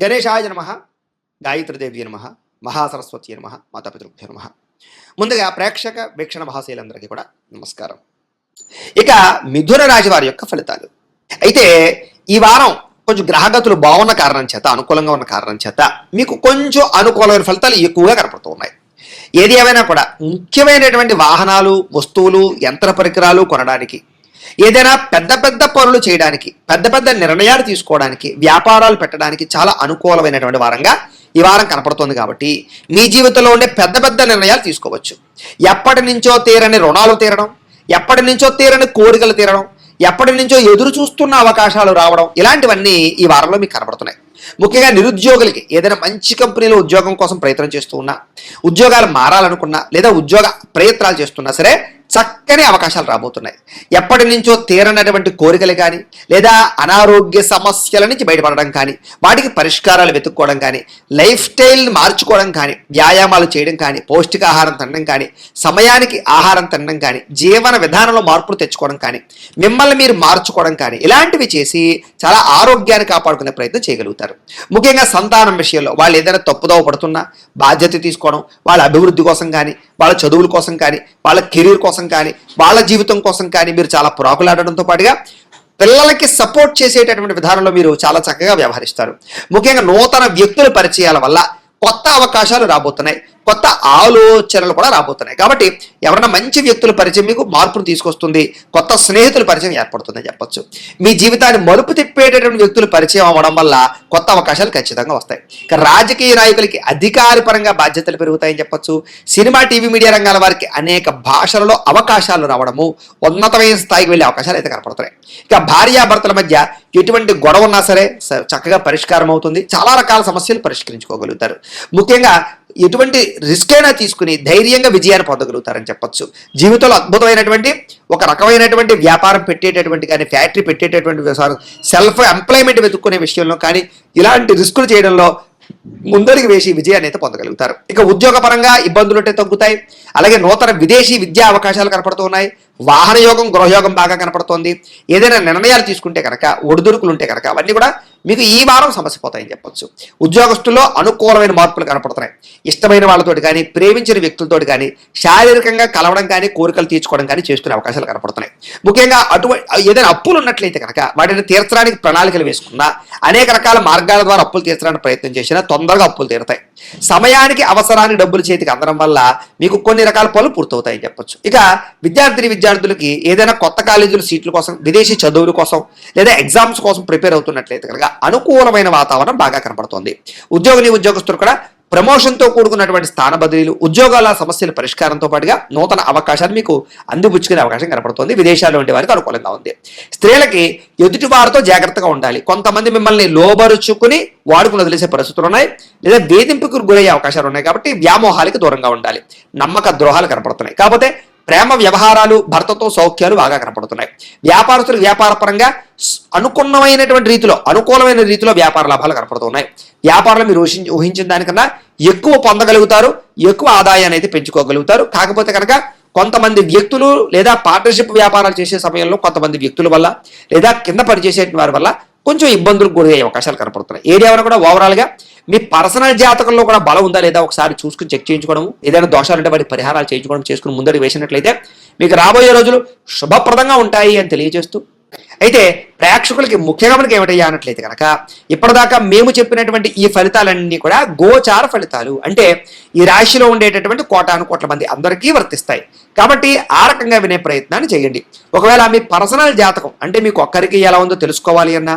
గణేశాయ నమ గాయత్రిదేవి నమ మహాసరస్వతి నమ మాతాపితృభ్య నమ. ముందుగా ప్రేక్షక వీక్షణ మహాశైలందరికీ కూడా నమస్కారం. ఇక మిథున రాశి వారి యొక్క ఫలితాలు. అయితే ఈ వారం కొంచెం గ్రహగతులు బాగున్న కారణం చేత అనుకూలంగా ఉన్న కారణం చేత మీకు కొంచెం అనుకూలమైన ఫలితాలు ఎక్కువగా కనపడుతూ ఉన్నాయి. ఏది ఏమైనా కూడా ముఖ్యమైనటువంటి వాహనాలు వస్తువులు యంత్ర పరికరాలు కొనడానికి ఏదైనా పెద్ద పెద్ద పనులు చేయడానికి పెద్ద పెద్ద నిర్ణయాలు తీసుకోవడానికి వ్యాపారాలు పెట్టడానికి చాలా అనుకూలమైనటువంటి వారంగా ఈ వారం కనపడుతుంది కాబట్టి మీ జీవితంలో ఉండే పెద్ద పెద్ద నిర్ణయాలు తీసుకోవచ్చు. ఎప్పటి నుంచో తీరని రుణాలు తీరడం ఎప్పటి నుంచో తీరని కోరికలు తీరడం ఎప్పటి నుంచో ఎదురు చూస్తున్న అవకాశాలు రావడం ఇలాంటివన్నీ ఈ వారంలో మీకు కనపడుతున్నాయి. ముఖ్యంగా నిరుద్యోగులకి ఏదైనా మంచి కంపెనీలో ఉద్యోగం కోసం ప్రయత్నం చేస్తూ ఉన్నా ఉద్యోగాలు మారాలనుకున్నా లేదా ఉద్యోగ ప్రయత్నాలు చేస్తున్నా సరే చక్కని అవకాశాలు రాబోతున్నాయి. ఎప్పటి నుంచో తీరనటువంటి కోరికలు కానీ లేదా అనారోగ్య సమస్యల నుంచి బయటపడడం కానీ వాటికి పరిష్కారాలు వెతుక్కోవడం కానీ లైఫ్ స్టైల్ని మార్చుకోవడం కానీ వ్యాయామాలు చేయడం కానీ పౌష్టికాహారం తినడం కానీ సమయానికి ఆహారం తినడం కానీ జీవన విధానంలో మార్పులు తెచ్చుకోవడం కానీ మిమ్మల్ని మీరు మార్చుకోవడం కానీ ఇలాంటివి చేసి చాలా ఆరోగ్యాన్ని కాపాడుకునే ప్రయత్నం చేయగలుగుతారు. ముఖ్యంగా సంతానం విషయంలో వాళ్ళు ఏదైనా తప్పుదోవ పడుతున్నా బాధ్యత తీసుకోవడం వాళ్ళ అభివృద్ధి కోసం కానీ వాళ్ళ చదువుల కోసం కానీ వాళ్ళ కెరీర్ కోసం కానీ వాళ్ళ జీవితం కోసం కానీ మీరు చాలా పురాకులాడడంతో పాటుగా పిల్లలకి సపోర్ట్ చేసేటటువంటి విధానంలో మీరు చాలా చక్కగా వ్యవహరిస్తారు. ముఖ్యంగా నూతన వ్యక్తుల పరిచయాల వల్ల కొత్త అవకాశాలు రాబోతున్నాయి. కొత్త ఆలోచనలు కూడా రాబోతున్నాయి. కాబట్టి ఎవరైనా మంచి వ్యక్తుల పరిచయం మీకు మార్పును తీసుకొస్తుంది కొత్త స్నేహితుల పరిచయం ఏర్పడుతుందని చెప్పొచ్చు. మీ జీవితాన్ని మలుపు తిప్పేటటువంటి వ్యక్తులు పరిచయం అవ్వడం వల్ల కొత్త అవకాశాలు ఖచ్చితంగా వస్తాయి. ఇక రాజకీయ నాయకులకి అధికారపరంగా బాధ్యతలు పెరుగుతాయని చెప్పొచ్చు. సినిమా టీవీ మీడియా రంగాల వారికి అనేక భాషలలో అవకాశాలు రావడము ఉన్నతమైన స్థాయికి వెళ్ళే అవకాశాలు అయితే కనపడుతున్నాయి. ఇక భార్యాభర్తల మధ్య ఎటువంటి గొడవ ఉన్నా సరే చక్కగా పరిష్కారం అవుతుంది. చాలా రకాల సమస్యలు పరిష్కరించుకోగలుగుతారు. ముఖ్యంగా ఎటువంటి రిస్క్ అయినా తీసుకుని ధైర్యంగా విజయాన్ని పొందగలుగుతారని చెప్పొచ్చు. జీవితంలో అద్భుతమైనటువంటి ఒక రకమైనటువంటి వ్యాపారం పెట్టేటటువంటి కానీ ఫ్యాక్టరీ పెట్టేటటువంటి సెల్ఫ్ ఎంప్లాయ్మెంట్ వెతుక్కునే విషయంలో కానీ ఇలాంటి రిస్కులు చేయడంలో ముందరికి వేసి విజయాన్ని అయితే పొందగలుగుతారు. ఇక ఉద్యోగపరంగా ఇబ్బందులు అంటే తగ్గుతాయి. అలాగే నూతన విదేశీ విద్యా అవకాశాలు కనపడుతున్నాయి వాహనయోగం వాహన యోగం గృహయోగం బాగా కనపడుతోంది. ఏదైనా నిర్ణయాలు తీసుకుంటే కనుక ఒడిదుడుకులు ఉంటే కనుక అవన్నీ కూడా మీకు ఈ వారం సమస్య పోతాయని చెప్పొచ్చు. ఉద్యోగస్తుల్లో అనుకూలమైన మార్పులు కనపడుతున్నాయి. ఇష్టమైన వాళ్ళతోటి కానీ ప్రేమించిన వ్యక్తులతోటి కానీ శారీరకంగా కలవడం కానీ కోరికలు తీర్చుకోవడం కానీ చేసుకునే అవకాశాలు కనపడుతున్నాయి. ముఖ్యంగా అటువంటి ఏదైనా అప్పులు ఉన్నట్లయితే కనుక వాటిని తీర్చడానికి ప్రణాళికలు వేసుకున్నా అనేక రకాల మార్గాల ద్వారా అప్పులు తీర్చడానికి ప్రయత్నం చేసినా తొందరగా అప్పులు తీరుతాయి. సమయానికి అవసరానికి డబ్బులు చేతికి అందడం వల్ల మీకు కొన్ని రకాల పనులు పూర్తవుతాయని చెప్పొచ్చు. ఇక విద్యార్థిని విద్యార్థులకి ఏదైనా కొత్త కాలేజీలు సీట్ల కోసం విదేశీ చదువుల కోసం లేదా ఎగ్జామ్స్ కోసం ప్రిపేర్ అవుతున్నట్లయితే కనుక అనుకూలమైన వాతావరణం బాగా కనపడుతుంది ఉద్యోగిని ఉద్యోగస్తులు కూడా ప్రమోషన్తో కూడుకున్నటువంటి స్థాన బదిలీలు ఉద్యోగాల సమస్యల పరిష్కారంతో పాటుగా నూతన అవకాశాలు మీకు అందిపుచ్చుకునే అవకాశం కనపడుతుంది. విదేశాల్లో ఉండే వారికి అనుకూలంగా ఉంది. స్త్రీలకి ఎదుటి వారితో జాగ్రత్తగా ఉండాలి. కొంతమంది మిమ్మల్ని లోబరుచుకుని వాడుకుని వదిలేసే పరిస్థితులు ఉన్నాయి. లేదా వేధింపుకు గురయ్యే అవకాశాలు ఉన్నాయి కాబట్టి వ్యామోహాలకి దూరంగా ఉండాలి. నమ్మక ద్రోహాలు కనపడుతున్నాయి. కాకపోతే ప్రేమ వ్యవహారాలు భర్తతో సౌఖ్యాలు బాగా కనపడుతున్నాయి. వ్యాపారస్తులు వ్యాపార పరంగా అనుకున్నమైనటువంటి రీతిలో అనుకూలమైన రీతిలో వ్యాపార లాభాలు కనపడుతున్నాయి. వ్యాపారాలు మీరు ఊహించిన దానికన్నా ఎక్కువ పొందగలుగుతారు ఎక్కువ ఆదాయాన్ని అయితే పెంచుకోగలుగుతారు. కాకపోతే కనుక కొంతమంది వ్యక్తులు లేదా పార్ట్నర్షిప్ వ్యాపారాలు చేసే సమయంలో కొంతమంది వ్యక్తుల వల్ల లేదా కింద పనిచేసే వారి వల్ల కొంచెం ఇబ్బందులకు గురయ్యే అవకాశాలు కనపడుతున్నాయి. ఏరియా ఏమైనా కూడా ఓవరాల్గా మీ పర్సనల్ జాతకంలో కూడా బలం ఉందా లేదా ఒకసారి చూసుకుని చెక్ చేయించుకోవడం ఏదైనా దోషాలు ఉంటే వాటి పరిహారాలు చేయించుకోవడం చేసుకుని ముందరికి వేసినట్లయితే మీకు రాబోయే రోజులు శుభప్రదంగా ఉంటాయి అని తెలియజేస్తూ. అయితే ప్రేక్షకులకి ముఖ్యంగా మనకి ఏమిటయ్యా అన్నట్లయితే కనుక ఇప్పటిదాకా మేము చెప్పినటువంటి ఈ ఫలితాలన్నీ కూడా గోచార ఫలితాలు. అంటే ఈ రాశిలో ఉండేటటువంటి కోటాను కోట్ల మంది అందరికీ వర్తిస్తాయి. కాబట్టి ఆ రకంగా వినే ప్రయత్నాన్ని చేయండి. ఒకవేళ మీ పర్సనల్ జాతకం అంటే మీకు ఒక్కరికి ఎలా ఉందో తెలుసుకోవాలి అన్నా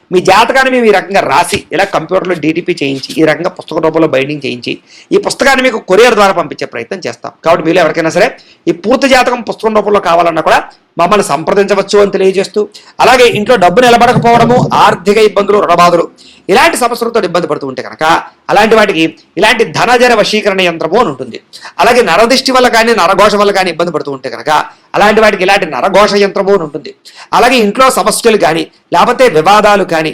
మీ జాతకాన్ని మేము ఈ రకంగా రాసి ఇలా కంప్యూటర్లో డీటీపీ చేయించి ఈ రకంగా పుస్తక రూపంలో బైండింగ్ చేయించి ఈ పుస్తకాన్ని మీకు కొరియర్ ద్వారా పంపించే ప్రయత్నం చేస్తాం. కాబట్టి మీరు ఎవరికైనా సరే ఈ పూర్తి జాతకం పుస్తకం రూపంలో కావాలన్నా కూడా మమ్మల్ని సంప్రదించవచ్చు అని తెలియజేస్తూ అలాగే ఇంట్లో డబ్బు నిలబడకపోవడము ఆర్థిక ఇబ్బందులు రుణబాధలు ఇలాంటి సమస్యలతో ఇబ్బంది పడుతూ ఉంటే కనుక అలాంటి వాటికి ఇలాంటి ధనజన వశీకరణ యంత్రము అని ఉంటుంది. అలాగే నరదిష్టి వల్ల కానీ నరఘోష వల్ల కానీ ఇబ్బంది పడుతూ ఉంటే కనుక అలాంటి వాటికి ఇలాంటి నరఘోష యంత్రము అని ఉంటుంది. అలాగే ఇంట్లో సమస్యలు కానీ లేకపోతే వివాదాలు కానీ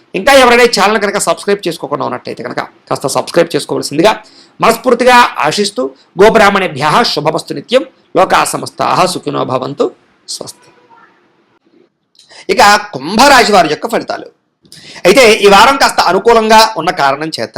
ఇంకా ఎవరైనా ఛానల్ కనుక సబ్స్క్రైబ్ చేసుకోకుండా ఉన్నట్టయితే కనుక కాస్త సబ్స్క్రైబ్ చేసుకోవాల్సిందిగా మనస్ఫూర్తిగా ఆశిస్తూ గోబ్రాహ్మణేభ్య శుభమస్తు నిత్యం లోకా సమస్త సుఖినో భవంతు స్వస్తి. ఇక కుంభరాశి వారి యొక్క ఫలితాలు. అయితే ఈ వారం కాస్త అనుకూలంగా ఉన్న కారణం చేత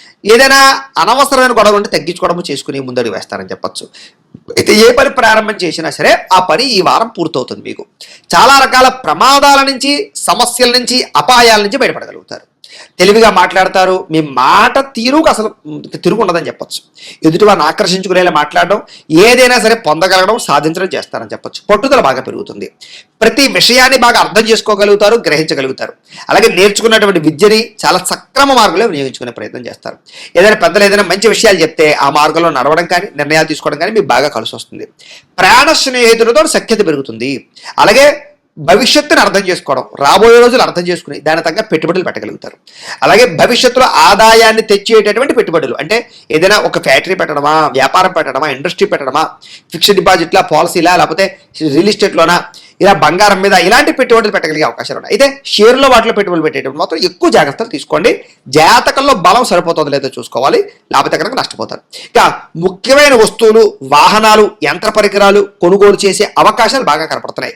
ఏదైనా అనవసరమైన గొడవ ఉంటే తగ్గించుకోవడము చేసుకుని ముందడుగు వేస్తారని చెప్పొచ్చు. అయితే ఏ పని ప్రారంభం చేసినా సరే ఆ పని ఈ వారం పూర్తవుతుంది మీకు. చాలా రకాల ప్రమాదాల నుంచి సమస్యల నుంచి అపాయాల నుంచి బయటపడగలుగుతారు. తెలివిగా మాట్లాడతారు మీ మాట తీరుకు అసలు తిరుగు ఉండదని చెప్పొచ్చు. ఎదుటి వారిని ఆకర్షించుకునేలా మాట్లాడడం ఏదైనా సరే పొందగలగడం సాధించడం చేస్తారని చెప్పొచ్చు. పట్టుదల బాగా పెరుగుతుంది. ప్రతి విషయాన్ని బాగా అర్థం చేసుకోగలుగుతారు గ్రహించగలుగుతారు. అలాగే నేర్చుకున్నటువంటి విద్యని చాలా సక్రమ మార్గంలో వినియోగించుకునే ప్రయత్నం చేస్తారు. ఏదైనా పెద్దలు ఏదైనా మంచి విషయాలు చెప్తే ఆ మార్గంలో నడవడం కానీ నిర్ణయాలు తీసుకోవడం కానీ మీకు బాగా కలిసి వస్తుంది. ప్రాణ స్నేహితులతో సఖ్యత పెరుగుతుంది. అలాగే భవిష్యత్తును అర్థం చేసుకోవడం రాబోయే రోజులు అర్థం చేసుకుని దాని తగ్గ పెట్టుబడులు పెట్టగలుగుతారు. అలాగే భవిష్యత్తులో ఆదాయాన్ని తెచ్చేటటువంటి పెట్టుబడులు అంటే ఏదైనా ఒక ఫ్యాక్టరీ పెట్టడమా వ్యాపారం పెట్టడమా ఇండస్ట్రీ పెట్టడమా ఫిక్స్డ్ డిపాజిట్లా పాలసీలా లేకపోతే రియల్ ఎస్టేట్లోనా ఇలా బంగారం మీద ఇలాంటి పెట్టుబడులు పెట్టగలిగే అవకాశాలు ఉన్నాయి. అయితే షేర్లో వాటిలో పెట్టుబడులు పెట్టేటప్పుడు మాత్రం ఎక్కువ జాగ్రత్తలు తీసుకోండి. జాతకంలో బలం సరిపోతుందో లేదో చూసుకోవాలి. లేకపోతే కనుక నష్టపోతారు. ఇక ముఖ్యమైన వస్తువులు వాహనాలు యంత్ర పరికరాలు కొనుగోలు చేసే అవకాశాలు బాగా కనపడుతున్నాయి.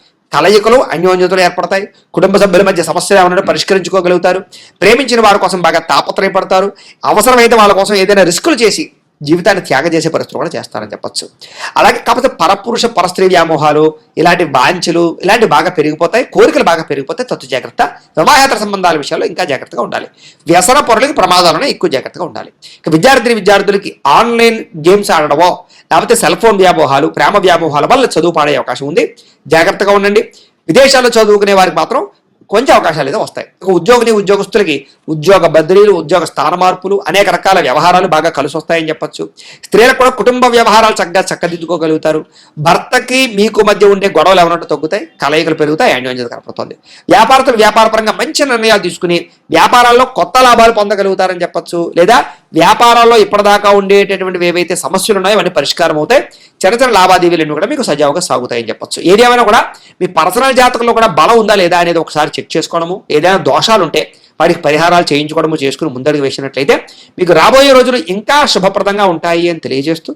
కలయికలు అన్యోన్యతలు ఏర్పడతాయి. కుటుంబ సభ్యుల మధ్య సమస్యలు ఏమైనా పరిష్కరించుకోగలుగుతారు? ప్రేమించిన వారి కోసం బాగా తాపత్రయపడతారు. అవసరమైతే వాళ్ళ కోసం ఏదైనా రిస్కులు చేసి జీవితాన్ని త్యాగం చేసే పరిస్థితులు కూడా చేస్తారని చెప్పచ్చు. అలాగే కాకపోతే పరపురుష పరస్త్రీ వ్యామోహాలు ఇలాంటి వాంఛలు ఇలాంటివి బాగా పెరిగిపోతాయి కోరికలు బాగా పెరిగిపోతాయి తత్తు జాగ్రత్త. వివాహేతర సంబంధాల విషయాల్లో ఇంకా జాగ్రత్తగా ఉండాలి. వ్యసన పొరలకి ప్రమాదాలను ఎక్కువ జాగ్రత్తగా ఉండాలి. ఇక విద్యార్థిని విద్యార్థులకి ఆన్లైన్ గేమ్స్ ఆడడమో లేకపోతే సెల్ ఫోన్ వ్యామోహాలు ప్రేమ వ్యామోహాల వల్ల చదువు పాడే అవకాశం ఉంది. జాగ్రత్తగా ఉండండి. విదేశాల్లో చదువుకునే వారికి మాత్రం కొంచెం అవకాశాలు అయితే వస్తాయి. ఉద్యోగిని ఉద్యోగస్తులకి ఉద్యోగ బదిలీలు ఉద్యోగ స్థాన మార్పులు అనేక రకాల వ్యవహారాలు బాగా కలిసి వస్తాయని చెప్పొచ్చు. స్త్రీలకు కూడా కుటుంబ వ్యవహారాలు చక్కగా చక్కదిద్దుకోగలుగుతారు. భర్తకి మీకు మధ్య ఉండే గొడవలు ఏమన్నట్టు తగ్గుతాయి కలయికలు పెరుగుతాయి అన్యోన్యత కనపడుతుంది. వ్యాపారస్తులు వ్యాపారపరంగా మంచి నిర్ణయాలు తీసుకుని వ్యాపారాల్లో కొత్త లాభాలు పొందగలుగుతారని చెప్పొచ్చు. లేదా వ్యాపారాల్లో ఇప్పటిదాకా ఉండేటటువంటివి ఏవైతే సమస్యలు ఉన్నాయో అవన్నీ పరిష్కారం అవుతాయి. చిన్న చిన్న లావాదేవీలన్నీ కూడా మీకు సజావుగా సాగుతాయని చెప్పొచ్చు. ఏదేమైనా కూడా మీ పర్సనల్ జాతకంలో కూడా బలం ఉందా లేదా అనేది ఒకసారి చెక్ చేసుకోవడము ఏదైనా దోషాలు ఉంటే వాటికి పరిహారాలు చేయించుకోవడము చేసుకుని ముందడుగు వేసినట్లయితే మీకు రాబోయే రోజులు ఇంకా శుభప్రదంగా ఉంటాయి అని తెలియజేస్తూ